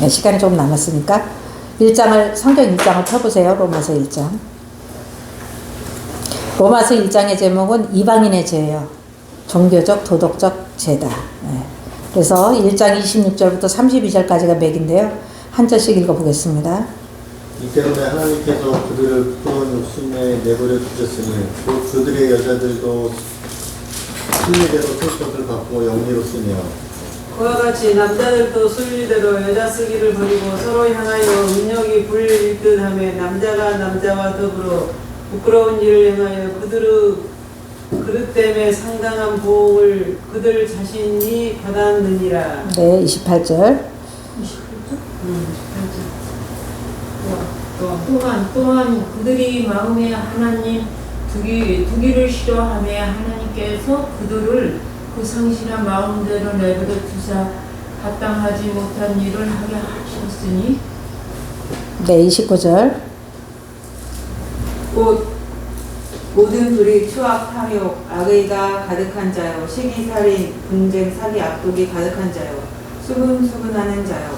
네, 시간이 조금 남았으니까 1장을 성경 1장을 펴보세요. 로마서 1장. 로마서 1장의 제목은 이방인의 죄예요. 종교적 도덕적 죄다. 네. 그래서 1장 26절부터 32절까지가 맥인데요. 한 절씩 읽어보겠습니다. 이 때문에 하나님께서 그들을 부끄러운 욕심에 내버려 두셨으니 또 그들의 여자들도 순리대로 쓸 것을 받고 영리로 쓰며 그와 같이 남자들도 순리대로 여자 쓰기를 버리고 서로 향하여 음욕이 불릴 듯 하며 남자가 남자와 더불어 부끄러운 일을 행하여 그들의 그릇 때문에 상당한 보응을 그들 자신이 받았느니라. 네, 28절. 음, 또 또한 또한 그들이 마음에 하나님 두기 두기를 싫어하며 하나님께서 그들을 그 상실한 마음대로 내버려 두사 합당하지 못한 일을 하게 하셨으니 네, 29절. 곧 모든 불이 추악, 탐욕, 악의가 가득한 자요 시기, 살인, 분쟁, 사기, 악독이 가득한 자요 수근수근하는 자요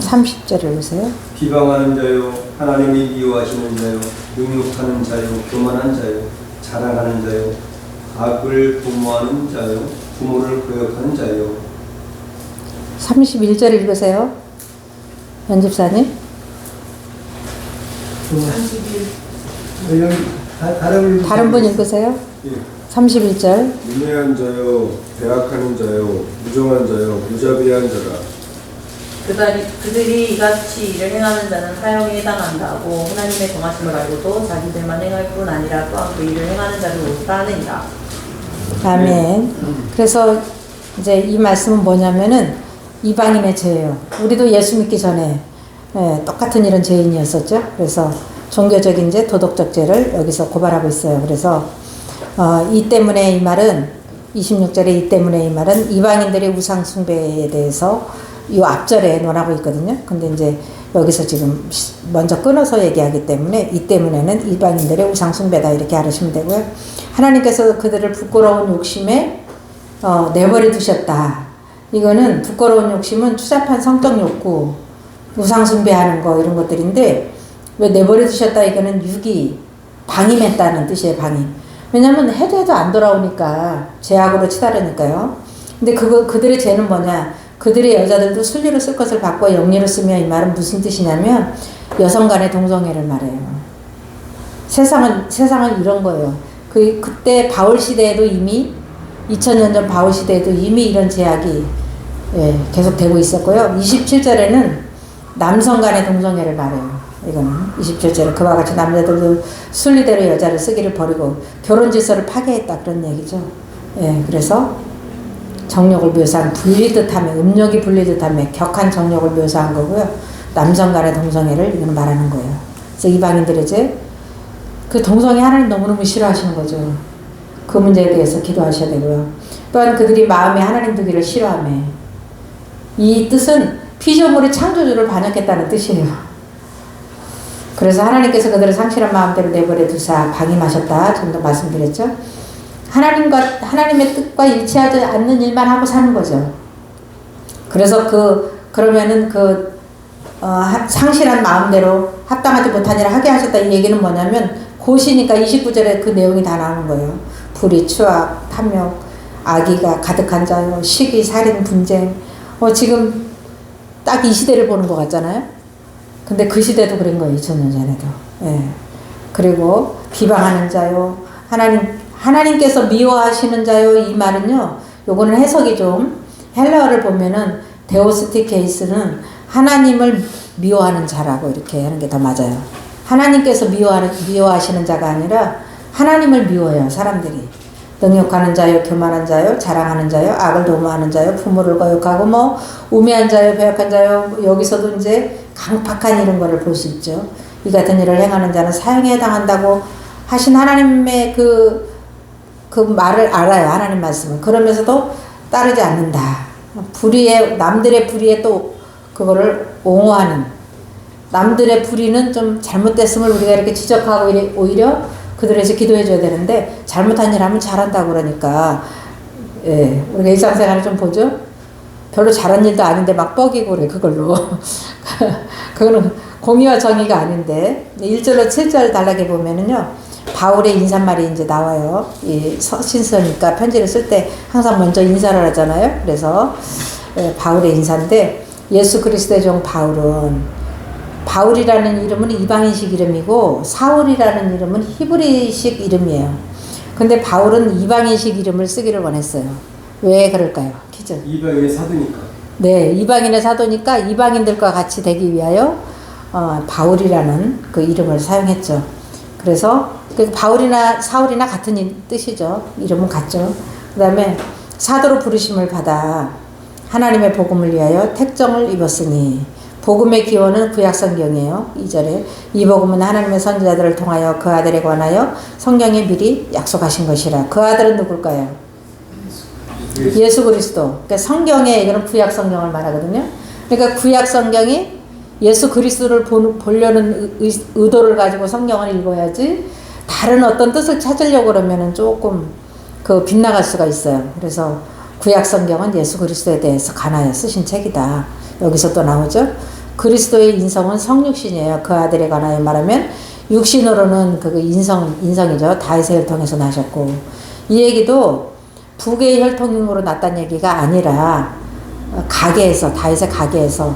30절을 보세요. 비방하는 자요 하나님이 미워하시는 자요 능욕하는 자요 교만한 자요 자랑하는 자요 악을 도모하는 자요 부모를 거역하는 자요 31절 읽으세요. 연집사님. 31 다른 다른 분 읽으세요. 예. 31절. 문외한 자요 배악하는 자요 무정한 자요 무자비한 자라 그들이, 그들이 이같이 일을 행하는 자는 사형에 해당한다고 하나님의 정하심을 알고도 자기들만 행할 뿐 아니라 또한 그 일을 행하는 자를 못다 하느니라. 아멘. 그래서 이제 이 말씀은 뭐냐면은 이방인의 죄예요. 우리도 예수 믿기 전에 예, 똑같은 이런 죄인이었었죠. 그래서 종교적인 죄, 도덕적 죄를 여기서 고발하고 있어요. 그래서 어, 이 때문에 이 말은 26절에 이 때문에 이 말은 이방인들의 우상 숭배에 대해서 이 앞절에 논하고 있거든요. 근데 이제 여기서 지금 시- 먼저 끊어서 얘기하기 때문에 이 때문에는 이방인들의 우상 숭배다 이렇게 알으시면 되고요. 하나님께서 그들을 부끄러운 욕심에 어, 내버려 두셨다. 이거는 부끄러운 욕심은 추잡한 성적 욕구, 우상 숭배하는 거 이런 것들인데 왜 내버려 두셨다 이거는 육이 방임했다는 뜻이에요. 방임. 왜냐면 해도 해도 안 돌아오니까 죄악으로 치달으니까요. 근데 그거 그들의 죄는 뭐냐? 그들의 여자들도 순리로 쓸 것을 바꿔 영리로 쓰며 이 말은 무슨 뜻이냐면 여성 간의 동성애를 말해요. 세상은 세상은 이런 거예요. 그 그때 바울 시대에도 이미 2000년 전 바울 시대에도 이미 이런 제약이 예, 계속 되고 있었고요. 27절에는 남성 간의 동성애를 말해요. 이거는 27절에 그와 같이 남자들도 순리대로 여자를 쓰기를 버리고 결혼 질서를 파괴했다 그런 얘기죠. 예, 그래서 정력을 묘사한 분리듯 하며 음력이 분리듯 하며 격한 정력을 묘사한 거고요. 남성 간의 동성애를 이거는 말하는 거예요. 그래서 이방인들의 이제 그 동성애 하나님 너무너무 싫어하시는 거죠. 그 문제에 대해서 기도하셔야 되고요. 또한 그들이 마음에 하나님 두기를 싫어하며 이 뜻은 피조물의 창조주를 반역했다는 뜻이에요. 그래서 하나님께서 그들을 상실한 마음대로 내버려 두사 방임하셨다. 전도 말씀드렸죠. 하나님과 하나님의 뜻과 일치하지 않는 일만 하고 사는 거죠. 그래서 그 그러면은 그 어, 하- 상실한 마음대로 합당하지 못한 일을 하게 하셨다 이 얘기는 뭐냐면 고시니까 29절에 그 내용이 다 나오는 거예요. 불의, 추악, 탐욕, 악의가 가득한 자요, 시기, 살인, 분쟁. 어, 지금 딱 이 시대를 보는 것 같잖아요. 근데 그 시대도 그런 거예요. 2000년 전에도. 예. 그리고 비방하는 자요. 하나님 하나님께서 미워하시는 자요. 이 말은요. 요거는 해석이 좀 헬라어를 보면은 데오스티 케이스는 하나님을 미워하는 자라고 이렇게 하는 게 더 맞아요. 하나님께서 미워하는 미워하시는 자가 아니라 하나님을 미워해요. 사람들이. 능욕하는 자요, 교만한 자요, 자랑하는 자요, 악을 도모하는 자요, 부모를 거역하고 뭐 우매한 자요, 배역한 자요. 뭐 여기서도 이제 강팍한 이런 거를 볼 수 있죠. 이 같은 일을 행하는 자는 사형에 해당한다고 하신 하나님의 그, 그 말을 알아요. 하나님 말씀을. 그러면서도 따르지 않는다. 불의에, 남들의 불의에 또 그거를 옹호하는. 남들의 불의는 좀 잘못됐음을 우리가 이렇게 지적하고 오히려 그들에서 기도해 줘야 되는데 잘못한 일 하면 잘한다고 그러니까 예, 우리가 일상생활을 좀 보죠. 별로 잘한 일도 아닌데 막 뻐기고 그래 그걸로 그거는 공의와 정의가 아닌데 1절로 7절 단락에 보면은요 바울의 인사말이 이제 나와요. 이 서신서니까 편지를 쓸 때 항상 먼저 인사를 하잖아요. 그래서 예, 바울의 인사인데 예수 그리스도의 종 바울은 바울이라는 이름은 이방인식 이름이고 사울이라는 이름은 히브리식 이름이에요. 근데 바울은 이방인식 이름을 쓰기를 원했어요. 왜 그럴까요? 퀴즈 이방인의 사도니까. 네, 이방인의 사도니까 이방인들과 같이 되기 위하여 어, 바울이라는 그 이름을 사용했죠. 그래서 그 바울이나 사울이나 같은 이- 뜻이죠. 이름은 같죠. 그 다음에 사도로 부르심을 받아 하나님의 복음을 위하여 택정을 입었으니 복음의 기원은 구약 성경이에요. 2절에 이 복음은 하나님의 선지자들을 통하여 그 아들에 관하여 성경에 미리 약속하신 것이라. 그 아들은 누굴까요? 예수 그리스도. 그러니까 성경에 이거는 구약 성경을 말하거든요. 그러니까 구약 성경이 예수 그리스도를 보, 보려는 의도를 가지고 성경을 읽어야지 다른 어떤 뜻을 찾으려고 그러면은 조금 그 빗나갈 수가 있어요. 그래서 구약 성경은 예수 그리스도에 대해서 관하여 쓰신 책이다. 여기서 또 나오죠. 그리스도의 인성은 성육신이에요. 그 아들에 관하여 말하면 육신으로는 그 인성 인성이죠. 다윗의 혈통에서 나셨고 이 얘기도 북의 혈통으로 났다는 얘기가 아니라 가게에서 다윗의 가게에서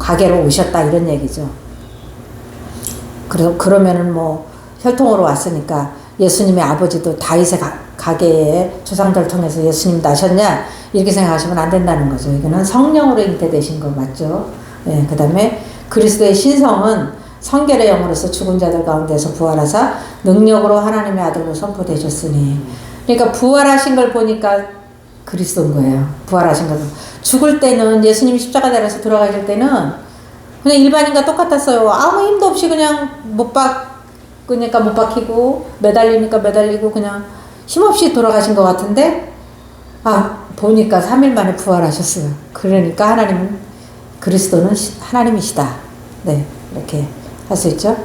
가게로 오셨다 이런 얘기죠. 그러, 그러면은 뭐 혈통으로 왔으니까 예수님의 아버지도 다윗의 가, 가게에 조상들 통해서 예수님 나셨냐 이렇게 생각하시면 안 된다는 거죠. 이거는 성령으로 잉태되신 거 맞죠? 예, 그다음에 그리스도의 신성은 성결의 영으로서 죽은 자들 가운데서 부활하사 능력으로 하나님의 아들로 선포되셨으니 그러니까 부활하신 걸 보니까 그리스도인 거예요. 부활하신 걸 죽을 때는 예수님이 십자가 내려서 들어가실 때는 그냥 일반인과 똑같았어요. 아무 힘도 없이 그냥 못 박으니까 못 박히고 매달리니까 매달리고 그냥 힘없이 돌아가신 것 같은데 아 보니까 3일 만에 부활하셨어요. 그러니까 하나님은 그리스도는 시- 하나님이시다. 네 이렇게 할 수 있죠.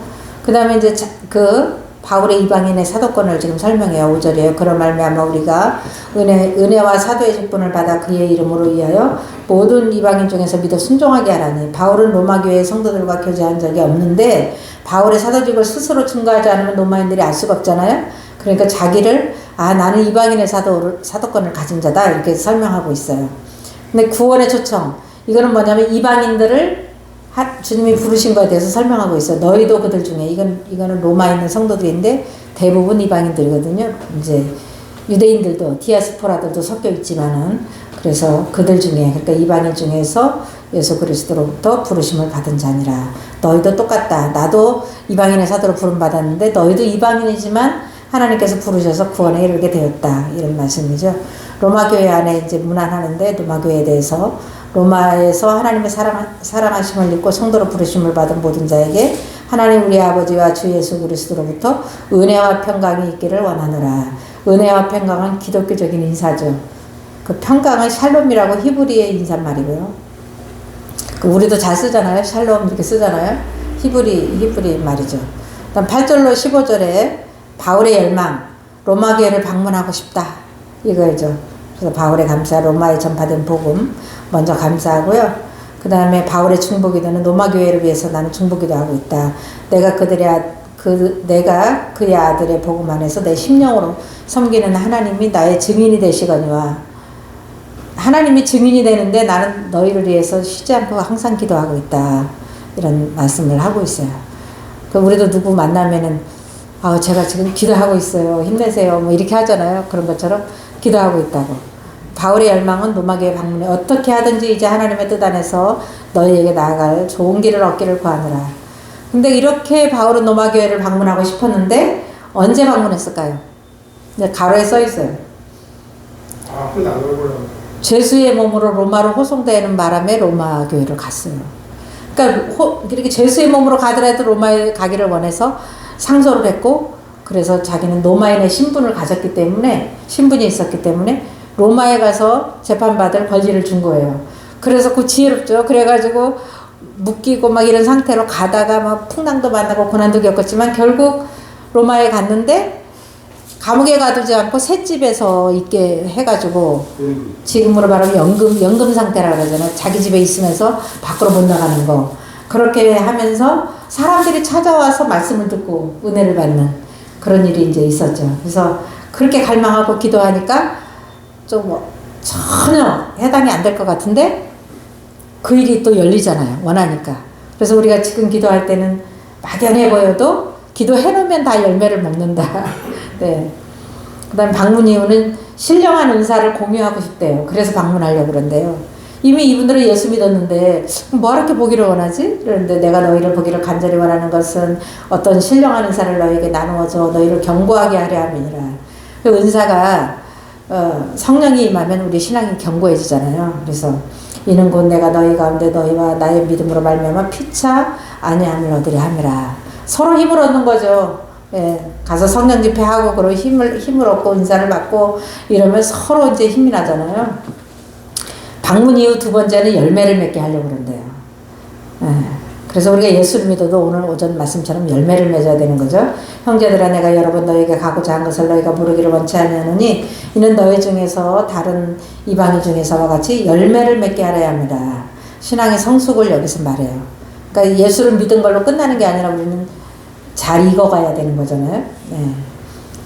그 다음에 이제 자- 그 바울의 이방인의 사도권을 지금 설명해요. 5절이에요. 그런 말미암아 우리가 은혜, 은혜와 사도의 직분을 받아 그의 이름으로 위하여 모든 이방인 중에서 믿어 순종하게 하라니 바울은 로마 교회 성도들과 교제한 적이 없는데 바울의 사도직을 스스로 증거하지 않으면 로마인들이 알 수가 없잖아요. 그러니까 자기를 아 나는 이방인의 사도 사도권을 가진 자다 이렇게 설명하고 있어요. 근데 구원의 초청 이거는 뭐냐면 이방인들을 하- 주님이 부르신 거에 대해서 설명하고 있어요. 너희도 그들 중에 이건 이거는 로마에 있는 성도들인데 대부분 이방인들이거든요. 이제 유대인들도 디아스포라들도 섞여 있지만은 그래서 그들 중에 그러니까 이방인 중에서 예수 그리스도로부터 부르심을 받은 자니라. 너희도 똑같다. 나도 이방인의 사도로 부름 받았는데 너희도 이방인이지만 하나님께서 부르셔서 구원에 이르게 되었다. 이런 말씀이죠. 로마 교회 안에 이제 문안하는데 로마 교회에 대해서 로마에서 하나님의 사랑, 사랑하심을 입고 성도로 부르심을 받은 모든 자에게 하나님 우리 아버지와 주 예수 그리스도로부터 은혜와 평강이 있기를 원하노라. 은혜와 평강은 기독교적인 인사죠. 그 평강은 샬롬이라고 히브리의 인사말이고요. 그 우리도 잘 쓰잖아요. 샬롬 이렇게 쓰잖아요. 히브리 히브리 말이죠. 그다음 8절로 15절에 바울의 열망, 로마 교회를 방문하고 싶다. 이거죠. 그래서 바울의 감사, 로마에 전파된 복음 먼저 감사하고요. 그 다음에 바울의 중보기도는 로마 교회를 위해서 나는 중보기도 하고 있다. 내가 그들의 아, 그 내가 그의 아들의 복음 안에서 내 심령으로 섬기는 하나님이 나의 증인이 되시거니와 하나님이 증인이 되는데 나는 너희를 위해서 쉬지 않고 항상 기도하고 있다. 이런 말씀을 하고 있어요. 그 우리도 누구 만나면은 아 제가 지금 기도하고 있어요. 힘내세요. 뭐 이렇게 하잖아요. 그런 것처럼 기도하고 있다고. 바울의 열망은 로마교회 방문에 어떻게 하든지 이제 하나님의 뜻 안에서 너희에게 나아갈 좋은 길을 얻기를 구하노라. 근데 이렇게 바울은 로마교회를 방문하고 싶었는데 언제 방문했을까요? 이제 가로에 써 있어요. 아, 그. 죄수의 몸으로 로마로 호송되는 바람에 로마 교회를 갔어요. 그러니까 호, 이렇게 죄수의 몸으로 가더라도 로마에 가기를 원해서 상소를 했고 그래서 자기는 로마인의 신분을 가졌기 때문에 신분이 있었기 때문에 로마에 가서 재판받을 권리를 준 거예요. 그래서 그 지혜롭죠. 그래가지고 묶이고 막 이런 상태로 가다가 막 풍랑도 만나고 고난도 겪었지만 결국 로마에 갔는데 감옥에 가두지 않고 셋집에서 있게 해가지고 음. 지금으로 말하면 연금 연금 상태라 그러잖아요. 자기 집에 있으면서 밖으로 못 나가는 거 그렇게 하면서 사람들이 찾아와서 말씀을 듣고 은혜를 받는 그런 일이 이제 있었죠. 그래서 그렇게 갈망하고 기도하니까 좀뭐 전혀 해당이 안 될 것 같은데 그 일이 또 열리잖아요. 원하니까. 그래서 우리가 지금 기도할 때는 막연해 보여도 기도해 놓으면 다 열매를 먹는다. 네. 그다음 방문 이유는 신령한 은사를 공유하고 싶대요. 그래서 방문하려고 그런데요. 이미 이분들은 예수 믿었는데 뭐 이렇게 보기를 원하지? 그런데 내가 너희를 보기를 간절히 원하는 것은 어떤 신령한 은사를 너희에게 나누어줘 너희를 경고하게 하려 함이니라. 그 은사가 어, 성령이 임하면 우리 신앙이 견고해지잖아요. 그래서 이는 곧 내가 너희 가운데 너희와 나의 믿음으로 말미암아 피차 아니함을 얻으려 함이라. 서로 힘을 얻는 거죠. 예, 가서 성령 집회하고 그리고 힘을 힘을 얻고 은사를 받고 이러면 서로 이제 힘이 나잖아요. 방문 이후 두 번째는 열매를 맺게 하려고 그런대요. 예, 그래서 우리가 예수를 믿어도 오늘 오전 말씀처럼 열매를 맺어야 되는 거죠. 형제들아 내가 여러분 너에게 가고자 한 것을 너희가 모르기를 원치 아니하노니 이는 너희 중에서 다른 이방인 중에서와 같이 열매를 맺게 하려야 합니다. 신앙의 성숙을 여기서 말해요. 그러니까 예수를 믿은 걸로 끝나는 게 아니라 우리는 잘 익어가야 되는 거잖아요. 네.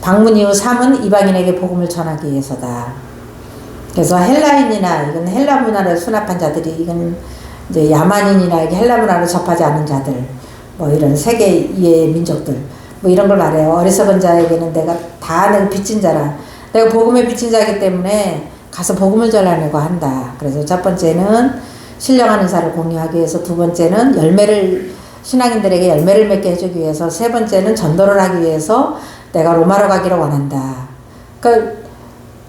방문 이후 3은 이방인에게 복음을 전하기 위해서다. 그래서 헬라인이나 이건 헬라 문화를 수납한 자들이 이건 이제 야만인이나 이게 헬라 문화를 접하지 않은 자들 뭐 이런 세계 이의 민족들 뭐 이런 걸 말해요. 어리석은 자에게는 내가 다 내가 빚진 자라. 내가 복음의 빚진 자이기 때문에 가서 복음을 전하려고 한다. 그래서 첫 번째는 신령한 은사를 공유하기 위해서 두 번째는 열매를 신앙인들에게 열매를 맺게 해주기 위해서 세 번째는 전도를 하기 위해서 내가 로마로 가기를 원한다. 그러니까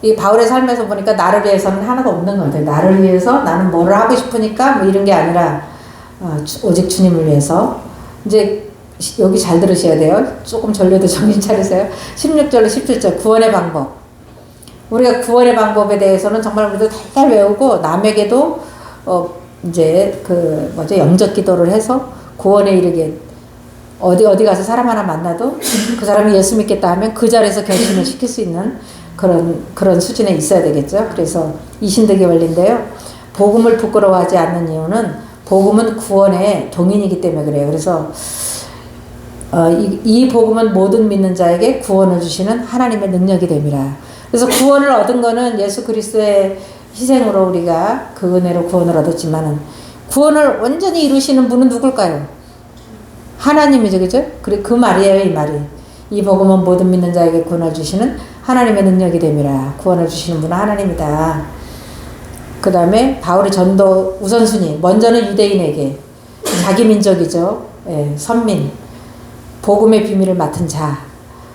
이 바울의 삶에서 보니까 나를 위해서는 하나도 없는 것 같아요. 나를 위해서 나는 뭐를 하고 싶으니까 뭐 이런 게 아니라 어, 주- 오직 주님을 위해서 이제 시- 여기 잘 들으셔야 돼요. 조금 전려도 정신 차리세요. 16절로 17절 구원의 방법. 우리가 구원의 방법에 대해서는 정말 우리도 달달 외우고 남에게도 어 이제 그 뭐죠 영적 기도를 해서 구원에 이르게 어디 어디 가서 사람 하나 만나도 그 사람이 예수 믿겠다 하면 그 자리에서 결심을 시킬 수 있는 그런 그런 수준에 있어야 되겠죠. 그래서 이신득의 원리인데요. 복음을 부끄러워하지 않는 이유는 복음은 구원의 동인이기 때문에 그래요. 그래서 어, 이, 이 복음은 모든 믿는 자에게 구원을 주시는 하나님의 능력이 됨이라. 그래서 구원을 얻은 거는 예수 그리스도의 희생으로 우리가 그 은혜로 구원을 얻었지만은 구원을 완전히 이루시는 분은 누굴까요? 하나님이죠, 그죠? 그래 그 말이에요, 이 말이. 이 복음은 모든 믿는 자에게 구원을 주시는 하나님의 능력이 됨이라. 구원을 주시는 분은 하나님이다. 그 다음에 바울의 전도 우선순위. 먼저는 유대인에게 자기 민족이죠. 예, 선민. 복음의 비밀을 맡은 자.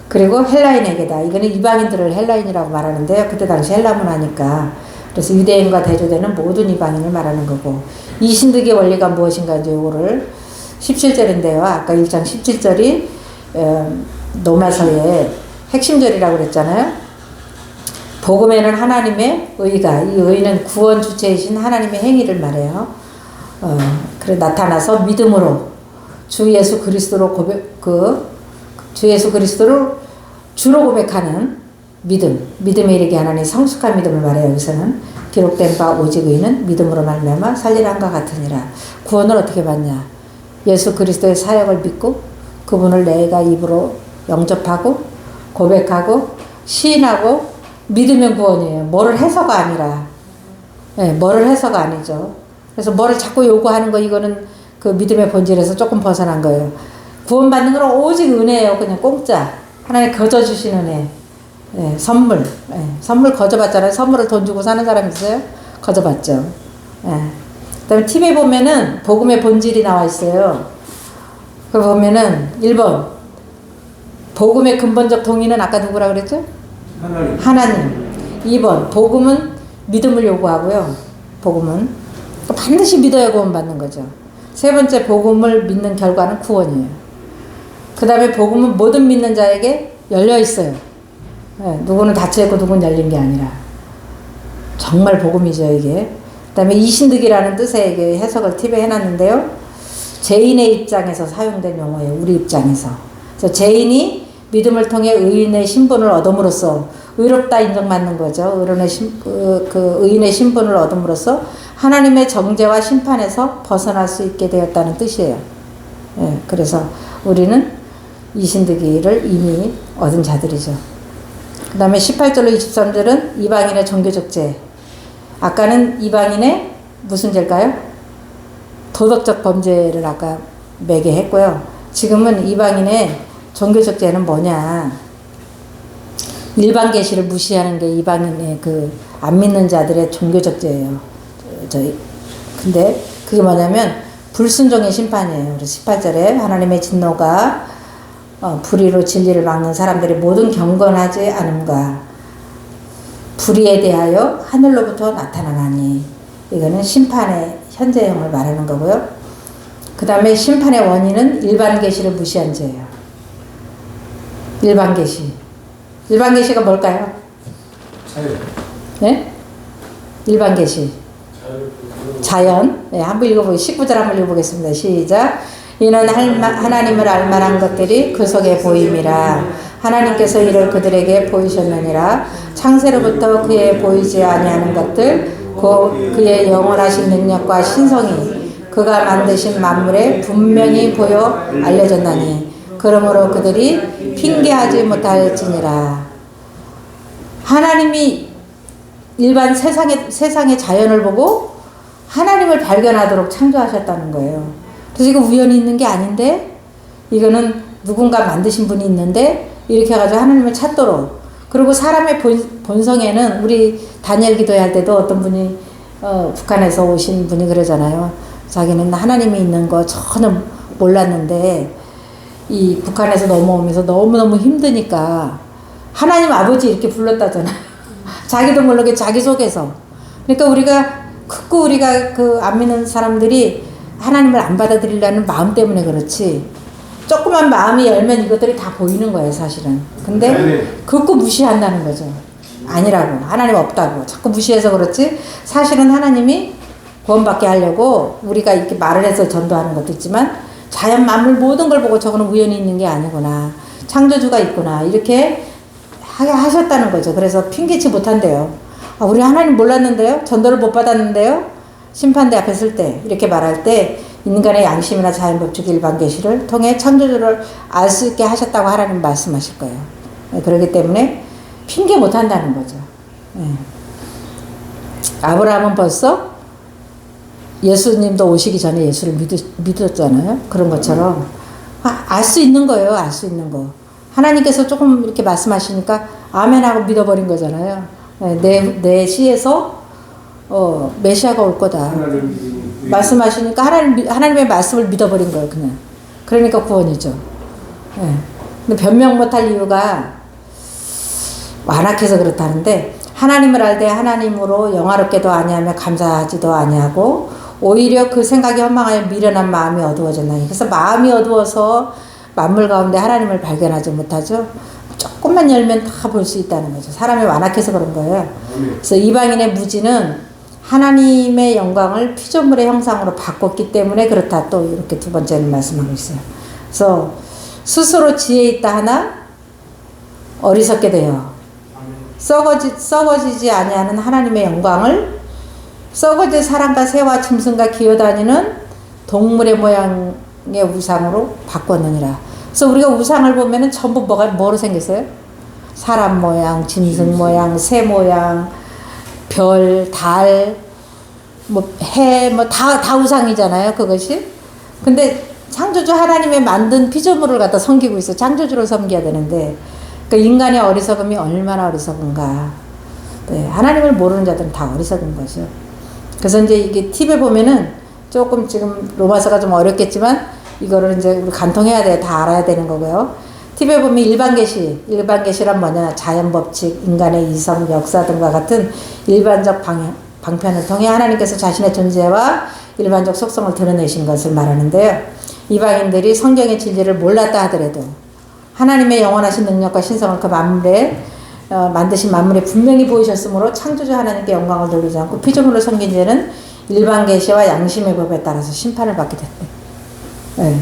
그리고 헬라인에게다. 이거는 이방인들을 헬라인이라고 말하는데요. 그때 당시 헬라 문화니까. 그래서 유대인과 대조되는 모든 이방인을 말하는 거고. 이 신득의 원리가 무엇인가 이제 요거를 17절인데요. 아까 1장 17절이 어, 노마서의 핵심절이라고 그랬잖아요. 복음에는 하나님의 의가, 이 의는 구원 주체이신 하나님의 행위를 말해요. 어, 그래 나타나서 믿음으로 주 예수 그리스도로 고백 그주 예수 그리스도를 주로 고백하는 믿음, 믿음에 이르게 하나님 성숙한 믿음을 말해요. 여기서는 기록된 바 오직 의는 믿음으로 말미암아 살리란과 같으니라. 구원을 어떻게 받냐? 예수 그리스도의 사역을 믿고 그분을 내가 입으로 영접하고 고백하고 시인하고 믿으면 구원이에요. 뭐를 해서가 아니라, 예, 뭐를 해서가 아니죠. 그래서 뭐를 자꾸 요구하는 거 이거는 그 믿음의 본질에서 조금 벗어난 거예요. 구원받는 건 오직 은혜예요. 그냥 공짜. 하나님 거저 주신 은혜. 예, 선물. 예, 선물 거저 받잖아요. 선물을 돈 주고 사는 사람 있어요? 거저 받죠. 예. 그다음에 팁에 보면은 복음의 본질이 나와 있어요. 그 보면은 1번 복음의 근본적 동의는 아까 누구라 그랬죠? 하나님. 하나님. 2번 복음은 믿음을 요구하고요. 복음은 반드시 믿어야 구원받는 거죠. 세 번째 복음을 믿는 결과는 구원이에요. 그 다음에 복음은 모든 믿는 자에게 열려 있어요. 예, 누구는 닫혀 있고 누구는 열린 게 아니라 정말 복음이죠 이게. 그 다음에 이신득이라는 뜻의 이게 해석을 팁에 해놨는데요. 죄인의 입장에서 사용된 용어예요. 우리 입장에서. 그래서 죄인이 믿음을 통해 의인의 신분을 얻음으로써 의롭다 인정받는 거죠. 의인의 신, 그, 그 의인의 신분을 얻음으로써 하나님의 정죄와 심판에서 벗어날 수 있게 되었다는 뜻이에요. 예, 그래서 우리는 이신득이를 이미 얻은 자들이죠. 그 다음에 18절로 23절은 이방인의 종교적 죄. 아까는 이방인의 무슨 죄일까요? 도덕적 범죄를 아까 매개했고요. 지금은 이방인의 종교적 죄는 뭐냐? 일반 계시를 무시하는 게 이방인의 그 안 믿는 자들의 종교적 죄예요. 저희 근데 그게 뭐냐면 불순종의 심판이에요. 그래서 18절에 하나님의 진노가 어, 불의로 진리를 막는 사람들이 모든 경건하지 않음과 불의에 대하여 하늘로부터 나타나나니 이거는 심판의 현재형을 말하는 거고요. 그 다음에 심판의 원인은 일반 계시를 무시한 죄예요. 일반 계시. 일반 계시가 뭘까요? 자유. 네? 일반 계시. 자연. 네, 한번 읽어보기 19절 한번 읽어보겠습니다. 시작. 이는 하나님을 알만한 것들이 그 속에 보임이라. 하나님께서 이를 그들에게 보이셨느니라. 창세로부터 그의 보이지 아니하는 것들, 그, 그의 영원하신 능력과 신성이 그가 만드신 만물에 분명히 보여 알려졌나니. 그러므로 그들이 핑계하지 못할지니라. 하나님이 일반 세상의 세상의 자연을 보고 하나님을 발견하도록 창조하셨다는 거예요. 그래서 이거 우연히 있는 게 아닌데 이거는 누군가 만드신 분이 있는데 이렇게 해가지고 하나님을 찾도록 그리고 사람의 본, 본성에는 우리 다니엘 기도할 때도 어떤 분이 어, 북한에서 오신 분이 그러잖아요. 자기는 하나님이 있는 거 전혀 몰랐는데 이 북한에서 넘어오면서 너무너무 힘드니까 하나님 아버지 이렇게 불렀다잖아요. 자기도 모르게 자기 속에서. 그러니까 우리가 크고 우리가 그 안 믿는 사람들이 하나님을 안 받아들이려는 마음 때문에 그렇지. 조그만 마음이 열면 이것들이 다 보이는 거예요, 사실은. 근데 그거 무시한다는 거죠. 아니라고. 하나님 없다고. 자꾸 무시해서 그렇지. 사실은 하나님이 구원받게 하려고 우리가 이렇게 말을 해서 전도하는 것도 있지만 자연 만물 모든 걸 보고 저거는 우연히 있는 게 아니구나. 창조주가 있구나. 이렇게 하셨다는 거죠. 그래서 핑계치 못한대요. 아, 우리 하나님 몰랐는데요? 전도를 못 받았는데요? 심판대 앞에 쓸 때, 이렇게 말할 때, 인간의 양심이나 자연법칙 일반 계시를 통해 창조주를 알 수 있게 하셨다고 하나님 말씀하실 거예요. 네, 그렇기 때문에 핑계 못 한다는 거죠. 예. 아브라함은 벌써 예수님도 오시기 전에 예수를 믿으, 믿었 잖아요. 그런 것처럼 알 수 있는 거예요. 알 수 있는 거. 하나님께서 조금 이렇게 말씀하시니까 아멘하고 믿어버린 거잖아요. 예, 내, 내 시에서 어, 메시아가 올 거다. 말씀하시니까 하나님, 미- 하나님의 말씀을 믿어버린 거예요, 그냥. 그러니까 구원이죠. 예. 근데 변명 못할 이유가 완악해서 그렇다는데, 하나님을 알 때 하나님으로 영화롭게도 아니하며 감사하지도 아니하고, 오히려 그 생각이 허망하여 미련한 마음이 어두워졌나니. 그래서 마음이 어두워서 만물 가운데 하나님을 발견하지 못하죠. 조금만 열면 다 볼 수 있다는 거죠. 사람이 완악해서 그런 거예요. 그래서 이방인의 무지는 하나님의 영광을 피조물의 형상으로 바꿨기 때문에 그렇다. 또 이렇게 두 번째는 말씀하고 있어요. 그래서 스스로 지혜 있다 하나 어리석게 돼요. 썩어지, 썩어지지 아니하는 하나님의 영광을 썩어질 사람과 새와 짐승과 기어다니는 동물의 모양의 우상으로 바꿨느니라. 그래서 우리가 우상을 보면은 전부 뭐가 뭐로 생겼어요? 사람 모양, 짐승 모양, 새 모양, 별, 달, 뭐 해, 뭐다다 우상이잖아요. 그것이. 근데 창조주 하나님의 만든 피조물을 갖다 섬기고 있어. 창조주를 섬겨야 되는데, 그 인간의 어리석음이 얼마나 어리석은가. 네, 하나님을 모르는 자들은 다 어리석은 거죠. 그래서 이제 이게 팁에 보면은 조금 지금 로마서가 좀 어렵겠지만 이거를 이제 우리 간통해야 돼. 다 알아야 되는 거고요. 팁에 보면 일반 계시, 일반 계시란 뭐냐? 자연 법칙, 인간의 이성, 역사 등과 같은 일반적 방향, 방편을 통해 하나님께서 자신의 존재와 일반적 속성을 드러내신 것을 말하는데요. 이방인들이 성경의 진리를 몰랐다 하더라도 하나님의 영원하신 능력과 신성을 그 만물에 어, 만드신 만물에 분명히 보이셨으므로 창조주 하나님께 영광을 돌리지 않고 피조물을 섬긴 죄는 일반 계시와 양심의 법에 따라서 심판을 받게 됐대. 예.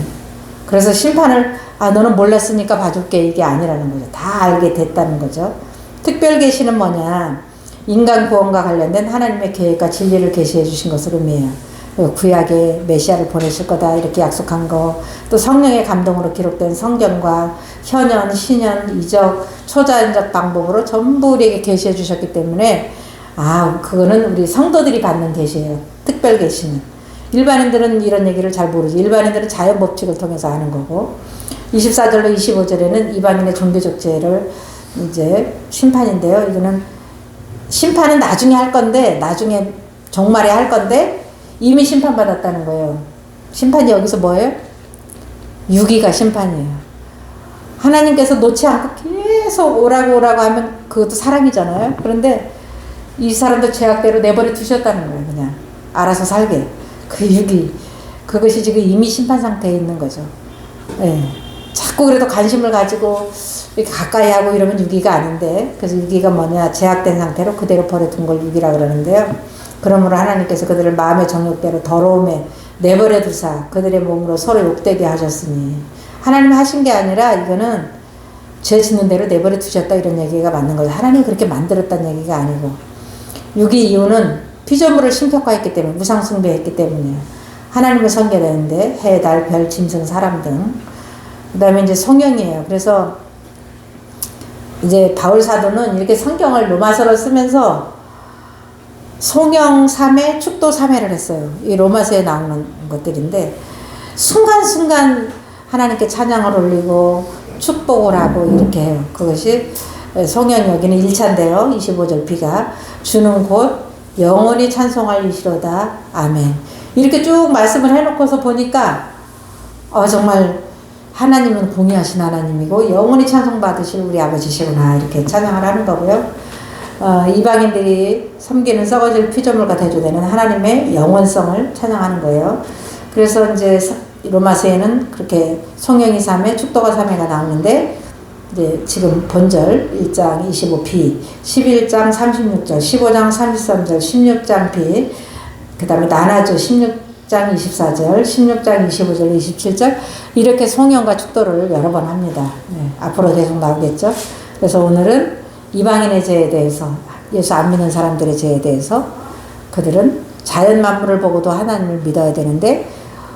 그래서 심판을 아 너는 몰랐으니까 봐줄게 이게 아니라는 거죠. 다 알게 됐다는 거죠. 특별 계시는 뭐냐? 인간 구원과 관련된 하나님의 계획과 진리를 계시해 주신 것을 의미해요. 그리고 구약에 메시아를 보내실 거다 이렇게 약속한 거, 또 성령의 감동으로 기록된 성경과 현현, 신현, 이적, 초자연적 방법으로 전부 우리에게 계시해 주셨기 때문에 아 그거는 우리 성도들이 받는 계시예요. 특별 계시는. 일반인들은 이런 얘기를 잘 모르지. 일반인들은 자연 법칙을 통해서 아는 거고. 24절로 25절에는 이방인의 종교적 죄를 이제 심판인데요. 이거는 심판은 나중에 할 건데, 나중에 종말에 할 건데, 이미 심판받았다는 거예요. 심판이 여기서 뭐예요? 유기가 심판이에요. 하나님께서 놓지 않고 계속 오라고 오라고 하면 그것도 사랑이잖아요. 그런데 이 사람도 죄악대로 내버려 두셨다는 거예요. 그냥 알아서 살게. 그 유기. 그것이 지금 이미 심판 상태에 있는 거죠. 예. 자꾸 그래도 관심을 가지고 가까이 하고 이러면 유기가 아닌데 그래서 유기가 뭐냐 제약된 상태로 그대로 버려둔 걸 유기라 그러는데요. 그러므로 하나님께서 그들을 마음의 정욕대로 더러움에 내버려 두사 그들의 몸으로 서로 욕되게 하셨으니 하나님이 하신 게 아니라 이거는 죄 짓는 대로 내버려 두셨다 이런 얘기가 맞는 거죠. 하나님이 그렇게 만들었다는 얘기가 아니고 유기 이유는 피조물을 신격화했기 때문에 무상숭배했기 때문이에요. 하나님을 섬겨야 되는데 해, 달, 별, 짐승, 사람 등 그다음에 이제 성령이에요. 그래서 이제 바울 사도는 이렇게 성경을 로마서로 쓰면서 성령 3회, 축도 3회를 했어요. 이 로마서에 나오는 것들인데 순간순간 하나님께 찬양을 올리고 축복을 하고 이렇게 해요. 그것이 성령 여기는 1차인데요. 25절 B가 주는 곳 영원히 찬송할 이시로다. 아멘. 이렇게 쭉 말씀을 해놓고서 보니까 어 정말 하나님은 공의하신 하나님이고 영원히 찬송 받으실 우리 아버지시구나 이렇게 찬양을 하는 거고요. 어, 이방인들이 섬기는 썩어질 피조물과 대조되는 하나님의 영원성을 찬양하는 거예요. 그래서 이제 서- 로마서에는 그렇게 성령이 3회, 축도가 3회가 나오는데 이제 지금 본절 1장 25p, 11장 36절, 15장 33절, 16장 p, 그 다음에 나나조 16장 24절, 16장 25절, 27절 이렇게 송영과 축도를 여러 번 합니다. 네, 앞으로 계속 나오겠죠. 그래서 오늘은 이방인의 죄에 대해서 예수 안 믿는 사람들의 죄에 대해서 그들은 자연 만물을 보고도 하나님을 믿어야 되는데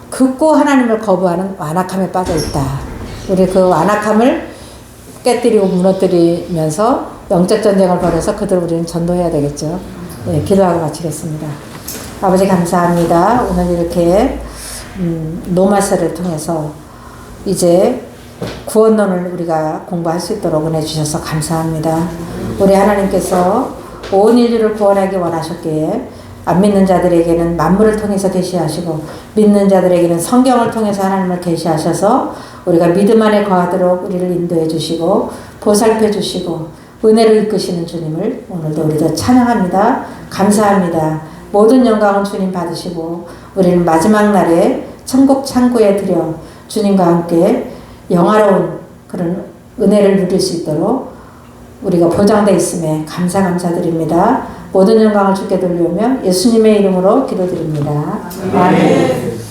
극고 하나님을 거부하는 완악함에 빠져 있다. 우리 그 완악함을 깨뜨리고 무너뜨리면서 영적 전쟁을 벌여서 그들 우리는 전도해야 되겠죠. 네, 기도하고 마치겠습니다. 아버지 감사합니다. 오늘 이렇게 음, 노마서를 통해서 이제 구원론을 우리가 공부할 수 있도록 은혜 주셔서 감사합니다. 우리 하나님께서 온 인류를 구원하기 원하셨기에 안 믿는 자들에게는 만물을 통해서 계시하시고 믿는 자들에게는 성경을 통해서 하나님을 계시하셔서 우리가 믿음 안에 거하도록 우리를 인도해 주시고 보살펴 주시고 은혜로 이끄시는 주님을 오늘도 우리도 찬양합니다. 감사합니다. 모든 영광은 주님 받으시고 우리는 마지막 날에 천국 창고에 들여 주님과 함께 영화로운 그런 은혜를 누릴 수 있도록 우리가 보장돼 있음에 감사 감사드립니다. 모든 영광을 주께 돌리며 예수님의 이름으로 기도드립니다. 아멘.